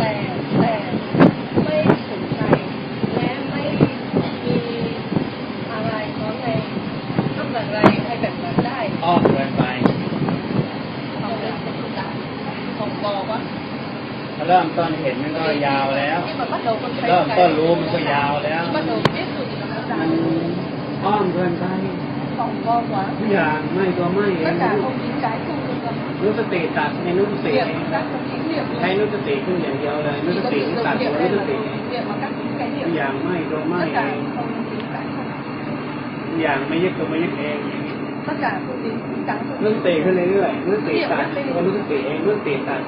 แต่แต่ไม่สนใจและไม่มีอะไรขอในทำแบบไรให้แบบนั้นได้ออกเกินไปเอาเลยเป็นตัวตาของบอกว่าเริ่มต้นเห็นมันก็ยาวแล้ว เริ่มต้นรู้มันก็ยาวแล้วมันอ้อมเกินไปของบอกวะทุกอย่างไม่ก็ไม่เองรู้สติตัดในนุ่มเสียง niệm các không chính niệm ใช้รู้สติขึ้นอย่างเดียวเลยรู้ chỉ ส có ติ sự ที่ dùng ตัด niệm ตัว hay รู้ส là ติ niệm mà các chính cái ทุ niệm กอย่างไม่ตัวไม่ tất เอ cả ง không chính cái không ทุกอย่างไม่ยึดตัวไม่ยึดเอง tất cả không chính cái không รู้สติขึ้นเรื่อยๆรู้สติตัดตัวรู้สติเองรู้สติตัด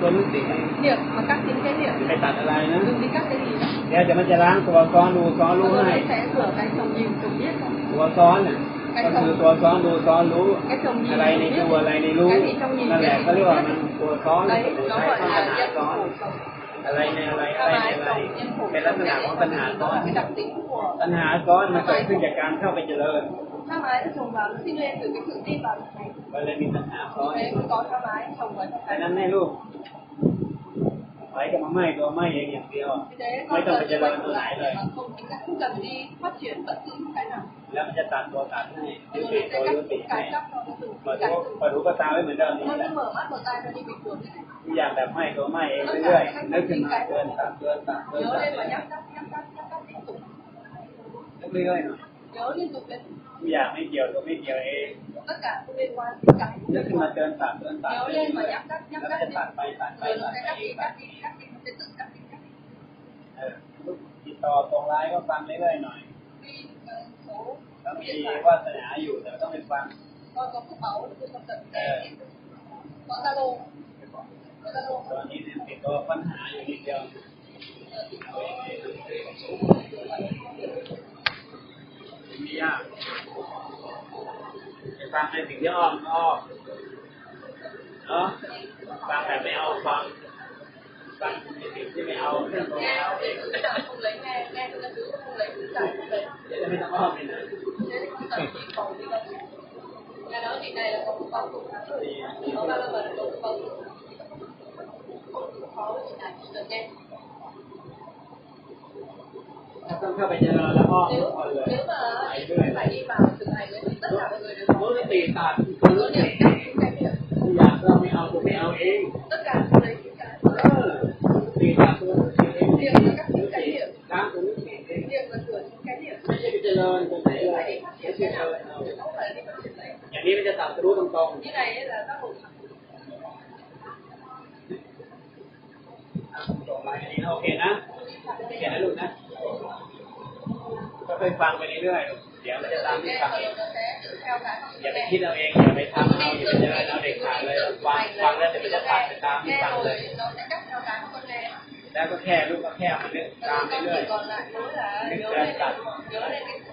ตัวรู้สติเอง niệm mà các chính cái niệm ไปตัดอะไรนะ dùng đi các cái gì เดี๋ยวจะมันจะล้างตัวซ้อนดูซ้อนรู้ rồi ให้ nó sẽ sửa cái chồng nhìn chồng biết không ตัวซ้อนน่ะก็คือตัวซ้อนดูซ้อนรู้ cái chồng nhìn อะไรใน chồng ตัว biết อะไรในรู้ cái gì trong nhìn นั่นแหละ biết ก็เรียกว่ามันตัวซ้อน đấy ตัว nó ใช้ gọi ปัญ là หา nhân ซ้อน khổ chồng อะไรในอะไรอะไรในอะไรเป็นลักษณะของปัญหาซ้อน cái đặc tính của ปัญหาซ้อนมันเกิดขึ้นจากการเข้าไปเจริญ tha mái nó trồng vào nó sinh lên từ cái sự tin vào việc này มันเลยมีปัญหาซ้อน thế mới có tha mái trồng vào trong ดั cái งนั้นให้ลูก ไปกับมาไม่ตัวไม่เองอย่างเดียว vì thế Mấy con tao cần phải chơi quay lên trở tôi lại lại rồi. mà không chính không cần đi phát triển bất cứ một cái nào แล้วมันจะตัดตัวตัดให้ยุ rồi ติ nó ตัว sẽ ยุ cắt ติ những ให้ cái cắt nó nó từng เปิด cái หู từng เปิดหูก็ตาไว้เหมือนเดิมนี่ nó แหละ cứ mở mắt mở tai ra đi bình thường thế này ทุกอย่างแบบไม่ตัวไม่เองเรื่อยๆนึกขึ้นมาเดินตัดเดินตัดเดิน nhớ ตัด lên và nhắc nhắc nhắc nhắc nhắc nhắc liên tục นึกเรื่อยๆหน่อย nhớ liên tục lên ทุกอย่างไม่เกี่ยวตัวไม่เกี่ยวเอง tất cả không liên quan đến cái นึกขึ้นมาเดินตัดเดินตัด nhớ lên và nhắc nhắc แล้ว nhắc ก็ nhắc จะ đi ตัดไปตัดไป rồi nó ตัด sẽ ไป cắt đi cắt đi cắt đi nó sẽ tự cắt đi cắt đi เออ ติดต่อตรงไลน์ก็ฟังเรื่อยๆหน่อย vì ờ, số ถ้ามี điện thoại วาสนาอยู่แต่ต้องไปฟัง con có phúc báu tôi không cần Ờ. có zalo có zalo ตอนนี้เนี่ยติดตัวปัญหาอยู่นิดเดียวไม่ยากไปฟังในสิ่งที่อ้อมก็อ้อมเนาะฟังแต่ไม่เอาฟัง không theo bệnh là là ho nếu mà phải đi vào thực hành thì tất cả mọi người đều có tiền tàn cứ tiền. อย่างนี้มันจะตัดรู้ตรง như này ấy là các bộ ๆอะตรงไปอันนี้โอเคนะโอเคนะลูกนะ ก็ค่อยฟังไปเรื่อยๆเดี๋ยวมันจะตามที่ฟังอง nó sẽ theo cái อย่าไปคิดเอาเองอย่าไปทำเอาอย่าไปเจริญเอาเด็กขาดเลยฟังฟังแล้วเดี๋ยวมันจะตัดไปตามที่ฟังเลยแล้วก็แค่ลูกก็แค่มานึกตาม con เรื่อย chỉ còn lại nhớ là nhớ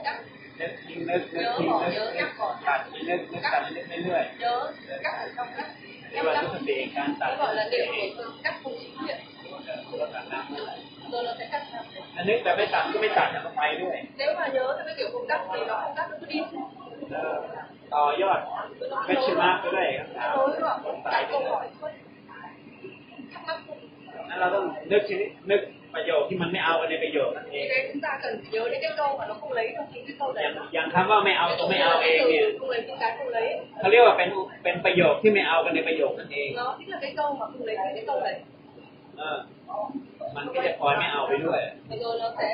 นึกทิ้งนึกนึกทิ้งนึกนึกตัดนึกนึกตัดนึกเรื่อยๆเรียกว่ารู้สติการตัด nó gọi là niệm của cắt không chính niệm ตัวตัดน้ำนั่นแหละ rồi nó sẽ cắt theo อันนึกแต่ไม่ตัดก็ไม่ตัดนะก็ไปด้วย nếu mà nhớ theo cái kiểu không cắt thì nó không cắt nó cứ đi ต่อยอดเพชรมาก็ได้ครับ nó nối với họ đặt câu hỏi thắc mắc นั้นเราต้องนึกชนิดนึกประโยคที่มันไม่เอาในประโยคนั่นเอง Vì thế chúng ta cần phải nhớ những cái câu mà nó không lấy trong chính cái câu อ đấy ย่างอย่างคำว่าไม่เอาตัวไม่เอาเองเนี่ย không lấy những cái không lấy เขาเรียกว่าเป็นเป็นประโยคที่ไม่เอากันในประโยคนั่นเอง nó chính là cái câu mà không lấy những cái câu đấy เออ มันก็จะคอยไม่เอาไปด้วย và rồi nó sẽ